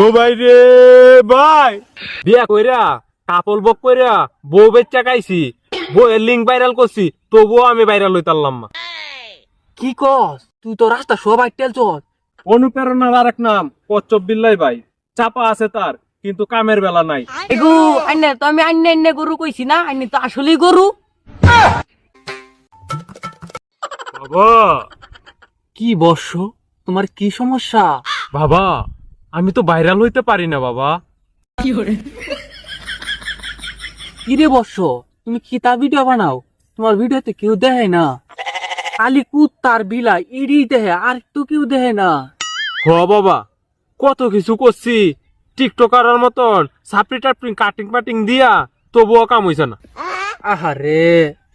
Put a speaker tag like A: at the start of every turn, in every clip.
A: ও ভাই রে ভাই। বিয়া কইরা কাপল বক কইরা বউ বেচ্চা খাইছি বউ এর লিঙ্ক ভাইরাল করছি তবুও আমি ভাইরাল হইতারলাম না।
B: কি কস? তুই তো রাস্তা সবাই টেল চল।
A: অনুপ্রেরণার আরেক নাম কচ্চপ বিল্লাই ভাই। চাপা আছে তার কিন্তু কামের বেলা নাই।
B: এগু আইনে তো আমি আইনে আইনে গরু কইছি না আইনে তো আসলেই গরু।
A: বাবা।
B: কি বর্ষ তোমার কি সমস্যা?
A: বাবা আমি তো ভাইরাল হইতে পারি না বাবা।
B: কি রে বর্ষ তুমি কি তা ভিডিও বানাও? তোমার ভিডিওতে কেউ দেখে না। খালি কুত্তার বিলা ইডি দেহে আর তো কেউ দেখে না।
A: হ বাবা কত কিছু করছি। টিকটকারের মতন সাপড়ি টাপড়ি কাটিং পাটিং দিয়া তবুও কাম হইছে না।
B: আহারে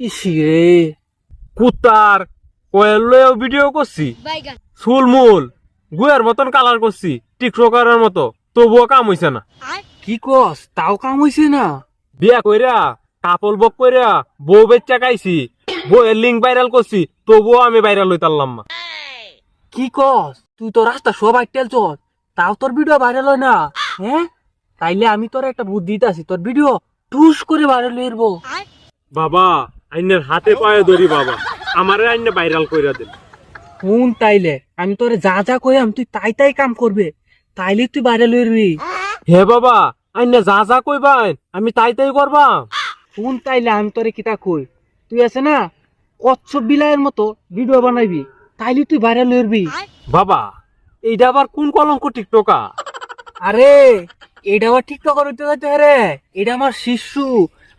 B: ইসি রে।
A: কুত্তার কয়েল ভিডিও করছি। চুল মূল গুয়ের মতন কালার করছি। টিকটকারের মতো তবুও কাম হইছে না।
B: কি কস? তাও কাম হইছে না?
A: বিয়া কইরা কাপল বক কইরা বউ বেচ্চা খাইছি বউ এর লিঙ্ক ভাইরাল করছি তবুও আমি ভাইরাল হইতারলাম না।
B: কি কস? তুই তো রাস্তা সবাই টেল চল। তাও তোর ভিডিও ভাইরাল হয় না? হ্যাঁ? তাইলে আমি তোর একটা বুদ্ধি আছি তোর ভিডিও টুস করে ভাইরাল যাব।
A: বাবা আইনের হাতে পায়ে ধরি বাবা। আমারে আইনে ভাইরাল কইরা দেন
B: শুন তাইলে আমি তোরে যা যা কইলাম তুই তাই তাই কাম করবে। তাইলে তুই ভাইরাল হয়ে যাবি
A: হে বাবা আইনে যা যা কইবাই আমি তাই তাই করবা
B: শুন তাইলে আমি তোরে কিতা কই? তুই আছে না কচ্ছপ বিলাইয়ের মতো ভিডিও বানাইবি তাইলে তুই ভাইরাল হয়ে যাবি
A: বাবা এইটা আবার কোন কলঙ্ক টিকটকা?
B: আরে এটা আবার টিকটক করতে যাইতে রে। এটা আমার শিশু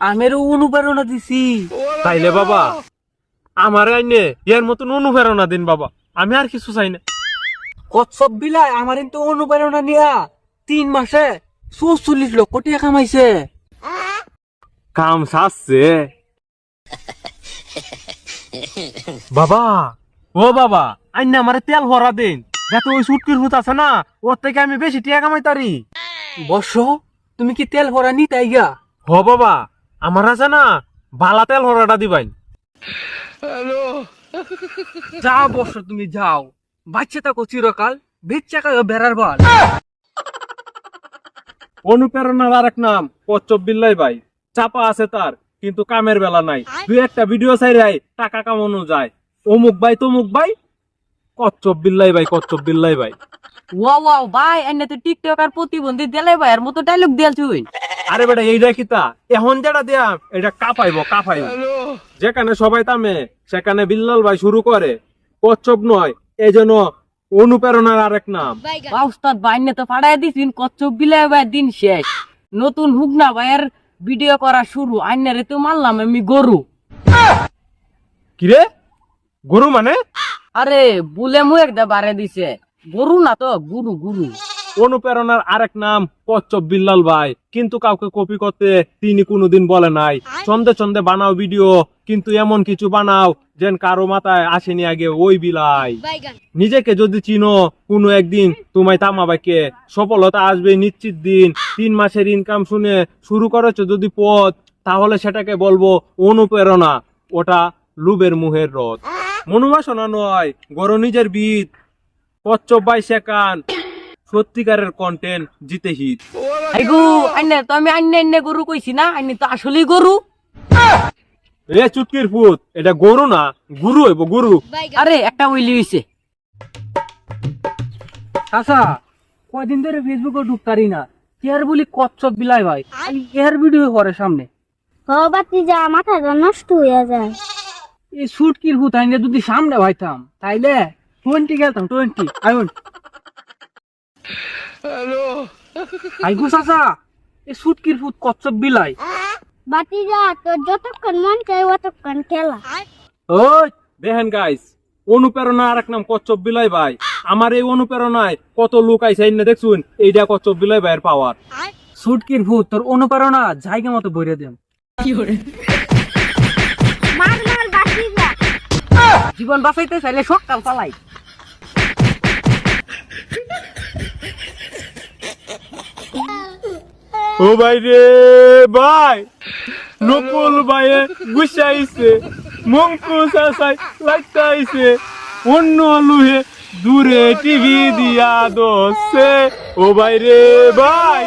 B: আমেরও অনুপ্রেরণা দিছি।
A: তাইলে বাবা আমারে আইনে এর মতন অনুপ্রেরণা দিন বাবা আমি আর কিছু চাই না।
B: কচ্ছপ বিলাই আমার কিন্তু অনুপ্রেরণা নিয়া তিন মাসে চৌচল্লিশ লক্ষ টাকা কামাইছে।
A: কাম সাজছে বাবা ও বাবা আইনা আমারে তেল ভরা দিন। যাতে ওই সুটকির হুত আছে না ওর থেকে আমি বেশি টিয়া কামাই কামাইতারি
B: বর্ষ তুমি কি তেল ভরা নি তাই গা?
A: হ বাবা আমার আছে না বালা তেল ভরাটা দিবাই।
B: যাও বর্ষ তুমি যাও। বাচ্চা থাকো চিরকাল বেচ্চা কায়ো বেড়ার বল?
A: অনুপ্রেরণার আরেক নাম কচ্চপ বিল্লাই ভাই। চাপা আছে তার কিন্তু কামের বেলা নাই। দুই একটা ভিডিও চাইরাই টাকা কামানো যায়। অমুক ভাই তমুক ভাই কচ্চপ বিল্লাই ভাই কচ্চপ বিল্লাই ভাই।
B: ওয়াও ওয়াও ভাই এনে তো টিকটক আর প্রতিবন্ধী দেলে ভাইয়ের মতো ডায়লগ দিয়াল তুই
A: আরে বেটা এই এইটা কিতা এখন যেটা দেয়া এটা কাপাইবো কাপাইবো। যেখানে সবাই থামে সেখানে বিল্লাল ভাই শুরু করে। কচ্ছপ নয় এই জন্য অনুপ্রেরণার আরেক নাম।
B: উস্তাদ বাইনে তো ফাড়াই দিছিন কচ্ছপ বিলাই ভাই দিন শেষ। নতুন হুগনা ভাইয়ের ভিডিও করা শুরু আইনারে তো মারলাম আমি গরু।
A: কিরে? গরু মানে?
B: আরে বুলে মু একটা বারে দিছে। গরু না তো গুরু গুরু।
A: অনুপ্রেরণার আরেক নাম কচ্ছপ বিল্লাল ভাই। কিন্তু কাউকে কপি করতে তিনি কোনোদিন বলে নাই। চন্দে চন্দে বানাও ভিডিও, কিন্তু এমন কিছু বানাও যেন কারও মাথায় আসেনি আগে ওই বিলাই। নিজেকে যদি চিনো, কোনো একদিন তোমায় তামাবাকে সফলতা আসবে নিশ্চিত দিন। তিন মাসের ইনকাম শুনে শুরু করেছ যদি পথ, তাহলে সেটাকে বলব অনুপ্রেরণা। ওটা লুবের মুহের রথ। মনুবাসনা নয় গরু নিজের বিদ কচ্ছপ বাই শেখান সত্যিকারের কন্টেন্ট জিতে হিট
B: আইগু আইনে তো আমি আইনে আইনে গরু কইছি না আইনে তো আসলেই গরু।
A: এ চুটকির ফুট এটা গরু না গুরু হইব গুরু।
B: আরে একটা উইলি হইছে। চাচা কয়দিন ধরে ফেসবুকে ঢুকতারি না কেয়ার বলি কচ্ছপ বিলাই ভাই এর ভিডিও করে সামনে।
C: বাতি যা মাথাটা নষ্ট হয়ে যায়।
B: এই সুটকির হুত আইনে যদি সামনে ভাইতাম তাইলে টোয়েন্টি খেলতাম টোয়েন্টি আইন আইগু চাচা এই সুটকির ফুট কচ্ছপ বিলাই।
C: বাতি যা তোর যতক্ষণ মন চাই অতক্ষণ খেলা।
A: ওই দেখেন গাইস অনুপ্রেরণা আর এক নাম কচ্ছপ বিলাই ভাই। আমার এই অনুপ্রেরণায় কত লোক আইসে না দেখছুন এইটা কচ্ছপ বিলাই ভাইয়ের পাওয়ার
B: সুটকির ভূত তোর অনুপ্রেরণা জায়গা মতো বইরে দেন। জীবন বাঁচাইতে চাইলে সকাল পালাই
A: ও ভাই রে, ভাই। নকুল ভাইয়ে গুছাইছে, মঙ্কু চাচাই লাগতাইছে অন্য লুহে দূরে টিভি দিয়া দোষে ও ভাই রে, ভাই।